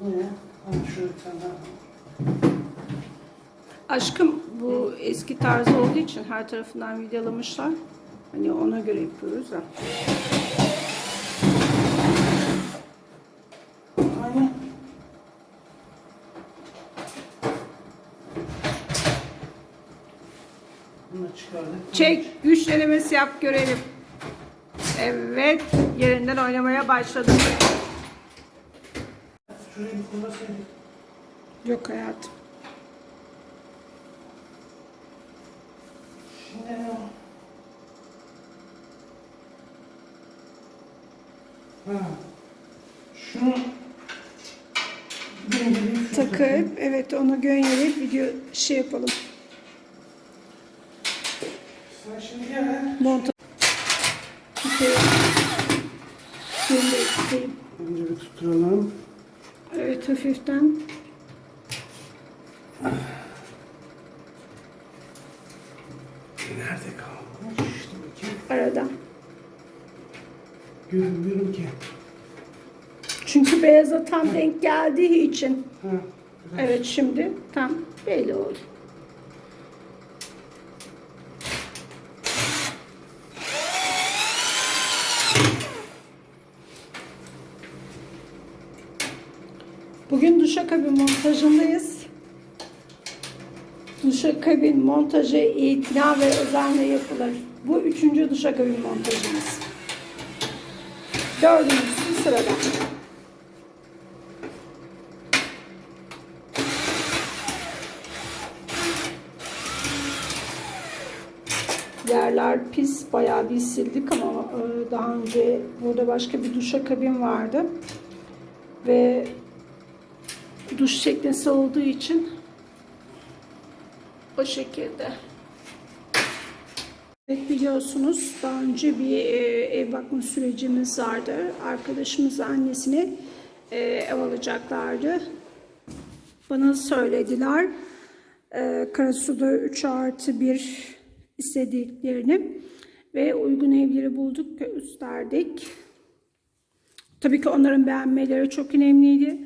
Ne? Ha. Aşkım bu eski tarzı olduğu için her tarafından videolamışlar. Hani ona göre yapıyoruz da. Aynen. Çek, güç denemesi yap görelim. Evet, yerinden oynamaya başladı. Şurayı bir kullansaydın. Yok hayatım. Şimdi ne o? Ha. Şunu Takıp, evet onu gönyeleyip video şey yapalım. Sen şimdi gel. Monta. Tutayım. Göndereyim. Önce bir tutturalım. Evet hafiften. Nerede kalmış? Arada. Görünmüyorum ki. Çünkü beyaza tam denk geldiği için. Ha. Evet şimdi tam belli oldu. Bugün duşakabin montajındayız. Duşakabin montajı itina ve özenle yapılır. Bu üçüncü duşakabin montajımız. Dördüncüsü sırada. Yerler pis, bayağı bir sildik ama e, daha önce burada başka bir duşakabin vardı. Ve duş teknesi olduğu için o şekilde. Evet biliyorsunuz daha önce bir e, ev bakma sürecimiz vardı. Arkadaşımız annesine ev alacaklardı. Bana söylediler. E, Karasu'da 3 artı 1 istediklerini ve uygun evleri bulduk, gösterdik. Tabii ki onların beğenmeleri çok önemliydi.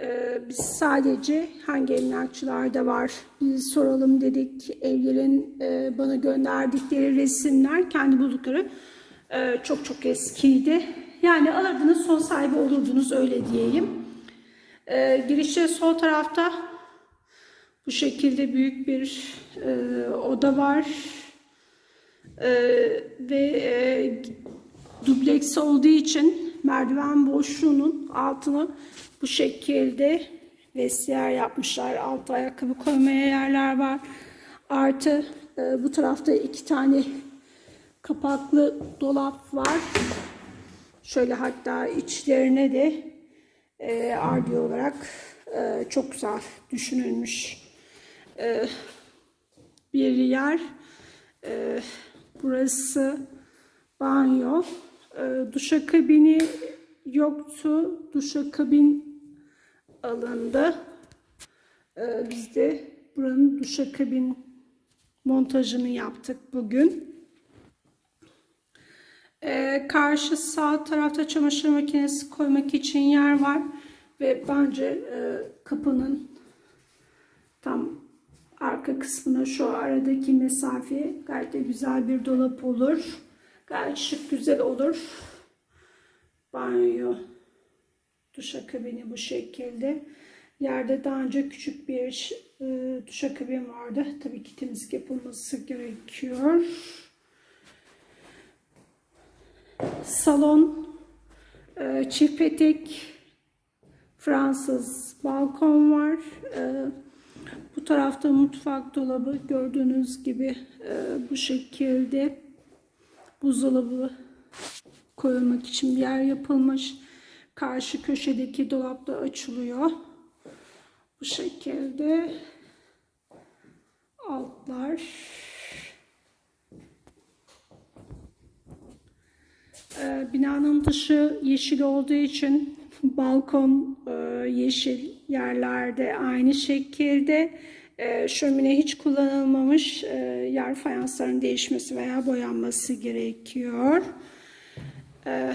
Ee, biz sadece hangi emlakçılarda var bir soralım dedik. Evlerin e, bana gönderdikleri resimler kendi buldukları e, çok çok eskiydi. Yani alırdınız son sahibi olurdunuz öyle diyeyim. Ee, girişte sol tarafta bu şekilde büyük bir e, oda var. Ve dubleks olduğu için merdiven boşluğunun altını bu şekilde vestiyer yapmışlar. Altta ayakkabı koymaya yerler var. Artı e, bu tarafta iki tane kapaklı dolap var. Şöyle hatta içlerine de e, ardi olarak e, çok güzel düşünülmüş e, bir yer. E, burası banyo. E, duşakabini yoktu. Duşakabin alındı. E, biz de buranın duşakabin montajını yaptık bugün. E, karşı sağ tarafta çamaşır makinesi koymak için yer var ve bence e, kapının tam arka kısmına şu aradaki mesafe gayet de güzel bir dolap olur. Gayet şık güzel olur. Banyo duşakabini bu şekilde. Yerde daha önce küçük bir e, duşakabin vardı. Tabii ki temizlik yapılması gerekiyor. Salon e, çift petek Fransız balkon var. E, bu tarafta mutfak dolabı gördüğünüz gibi e, bu şekilde buzdolabı koyulmak için bir yer yapılmış. Karşı köşedeki dolap da açılıyor. Bu şekilde altlar Ee, binanın dışı yeşil olduğu için balkon e, yeşil yerlerde aynı şekilde e, şömine hiç kullanılmamış e, yer fayansların değişmesi veya boyanması gerekiyor. E,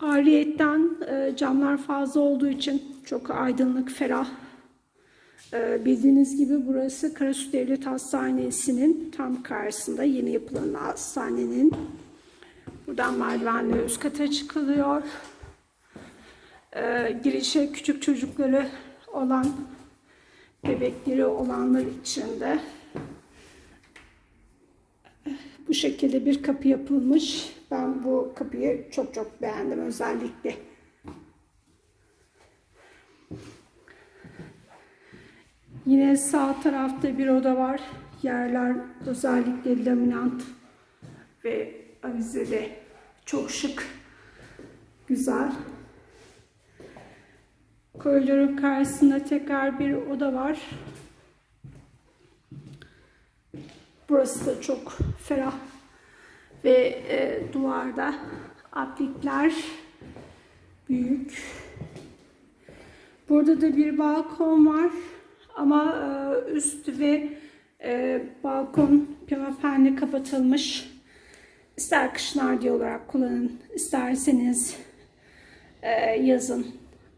Ariyetten e, camlar fazla olduğu için çok aydınlık, ferah. E, bildiğiniz gibi burası Karasu Devlet Hastanesi'nin tam karşısında yeni yapılan hastanenin. Buradan merdivenle üst kata çıkılıyor. E, girişe küçük çocukları olan, bebekleri olanlar için de bu şekilde bir kapı yapılmış. Ben bu kapıyı çok çok beğendim özellikle. Yine sağ tarafta bir oda var. Yerler özellikle laminant ve avizeli. Çok şık. Güzel. Koridorun karşısında tekrar bir oda var. Burası da çok ferah ve e, duvarda aplikler büyük. Burada da bir balkon var ama e, üst ve e, balkon pimapenle kapatılmış. İster kışın ardiye olarak kullanın, isterseniz e, yazın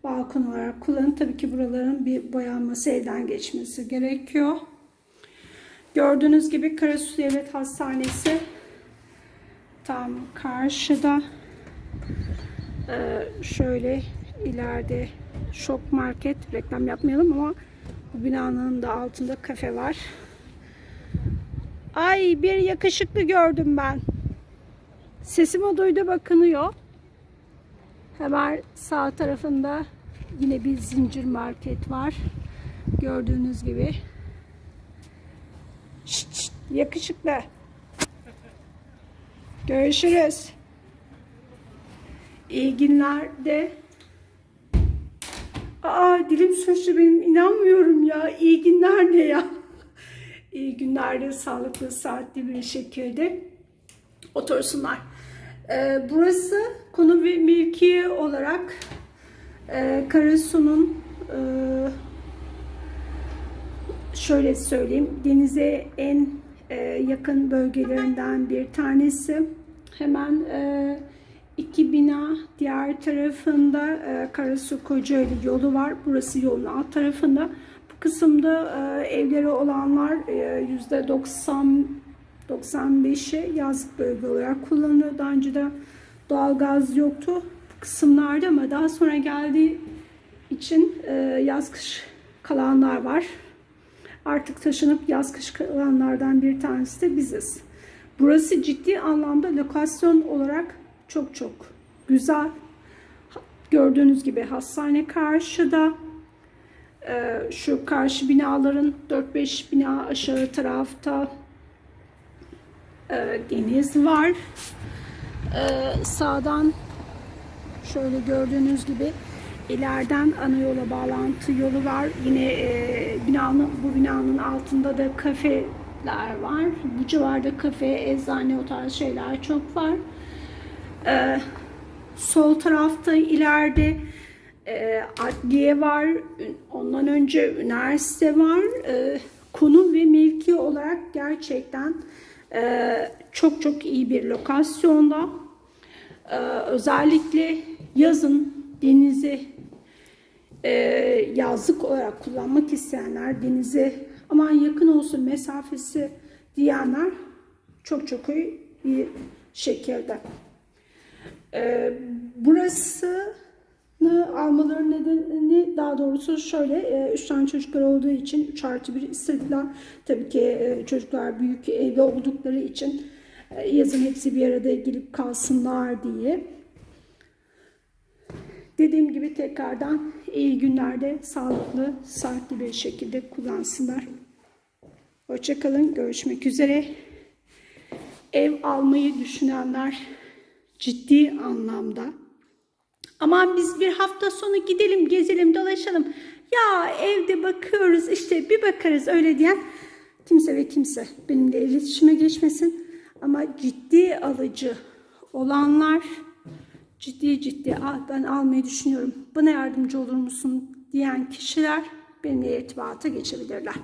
balkon olarak kullanın. Tabii ki buraların bir boyanması, elden geçmesi gerekiyor. Gördüğünüz gibi Karasu Devlet Hastanesi tam karşıda. Ee, şöyle ileride şok market reklam yapmayalım ama bu binanın da altında kafe var. Ay bir yakışıklı gördüm ben. Sesimi duydu bakınıyor. Hemen sağ tarafında yine bir zincir market var. Gördüğünüz gibi. Şşt, şşt, yakışıklı. Görüşürüz. İyi günlerde. Aa dilim sürçtü benim inanmıyorum ya. İyi günler ne ya? İyi günlerde sağlıklı saatli bir şekilde otursunlar. Ee, burası konu ve mevki olarak e, Karasu'nun e, şöyle söyleyeyim denize en yakın bölgelerinden bir tanesi. Hemen e, iki bina diğer tarafında e, Karasu Kocaeli yolu var. Burası yolun alt tarafında. Bu kısımda e, evleri olanlar e, yüzde 90 95'i yazlık bölge olarak kullanılıyor. Daha önce de doğalgaz yoktu bu kısımlarda ama daha sonra geldiği için e, yaz kış kalanlar var. Artık taşınıp yaz kış kalanlardan bir tanesi de biziz. Burası ciddi anlamda lokasyon olarak çok çok güzel. Gördüğünüz gibi hastane karşıda. Ee, şu karşı binaların 4-5 bina aşağı tarafta e, deniz var. Ee, sağdan şöyle gördüğünüz gibi ileriden ana yola bağlantı yolu var. Yine e, binanın bu binanın altında da kafeler var. Bu civarda kafe, eczane o tarz şeyler çok var. Ee, sol tarafta ileride e, adliye var. Ondan önce üniversite var. E, konum ve mevki olarak gerçekten e, çok çok iyi bir lokasyonda. E, özellikle yazın denize e, yazlık olarak kullanmak isteyenler denize aman yakın olsun mesafesi diyenler çok çok iyi bir şekilde. E, burası almaların nedeni daha doğrusu şöyle 3 tane çocuklar olduğu için 3 artı 1 istediler. Tabii ki e, çocuklar büyük evde oldukları için e, yazın hepsi bir arada gelip kalsınlar diye. Dediğim gibi tekrardan iyi günlerde sağlıklı, saatli bir şekilde kullansınlar. Hoşçakalın. Görüşmek üzere. Ev almayı düşünenler ciddi anlamda aman biz bir hafta sonu gidelim, gezelim, dolaşalım. Ya evde bakıyoruz işte bir bakarız öyle diyen kimse ve kimse benimle iletişime geçmesin. Ama ciddi alıcı olanlar ciddi ciddi "Ah, ben almayı düşünüyorum bana yardımcı olur musun diyen kişiler benimle irtibata geçebilirler.